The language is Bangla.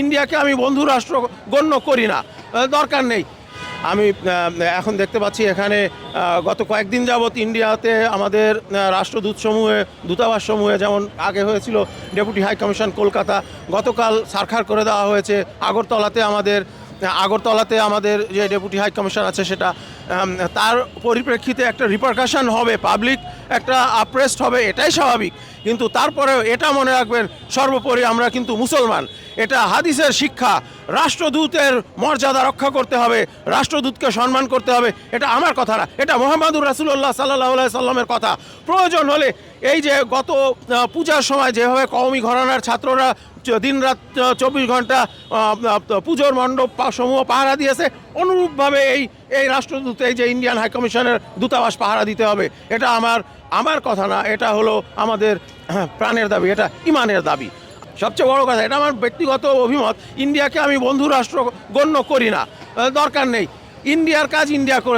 ইন্ডিয়াকে আমি বন্ধু রাষ্ট্র গণ্য করি না। দরকার নেই। আমি এখন দেখতে পাচ্ছি এখানে গত কয়েকদিন যাবৎ ইন্ডিয়াতে আমাদের রাষ্ট্রদূতসমূহে রাষ্ট্রদূত সমূহে দূতাবাস সমূহে যেমন আগে হয়েছিল, ডেপুটি হাই কমিশন কলকাতা, গতকাল সারখার করে দেওয়া হয়েছে। আগরতলাতে আমাদের আগরতলাতে আমাদের যে ডেপুটি হাই কমিশন আছে সেটা তার পরিপ্রেক্ষিতে একটা রিপারকাশন হবে পাবলিক একটা আপ্রেসড হবে, এটাই স্বাভাবিক। কিন্তু তারপরেও এটা মনে রাখবেন, সর্বোপরি আমরা কিন্তু মুসলমান। এটা হাদিসের শিক্ষা। রাষ্ট্রদূতের মর্যাদা রক্ষা করতে হবে, রাষ্ট্রদূতকে সম্মান করতে হবে। এটা আমার কথা না, এটা মোহাম্মদুর রাসুল্লাহ সাল্লাহ সাল্লামের কথা। প্রয়োজন হলে এই যে গত পূজার সময় যেভাবে কওমি ঘরানার ছাত্ররা দিন রাত চব্বিশ ঘণ্টা পুজোর মণ্ডপ সমূহ পাহারা দিয়েছে, অনুরূপভাবে এই এই রাষ্ট্রদূত, এই যে ইন্ডিয়ান হাই কমিশনের দূতাবাস পাহারা দিতে হবে। এটা আমার আমার কথা না, এটা হলো আমাদের প্রাণের দাবি, এটা ইমানের দাবি। সবচেয়ে বড় কথা, এটা আমার ব্যক্তিগত অভিমত, ইন্ডিয়াকে আমি বন্ধু রাষ্ট্র গণ্য করি না। দরকার নেই। ইন্ডিয়ার কাজ ইন্ডিয়া করে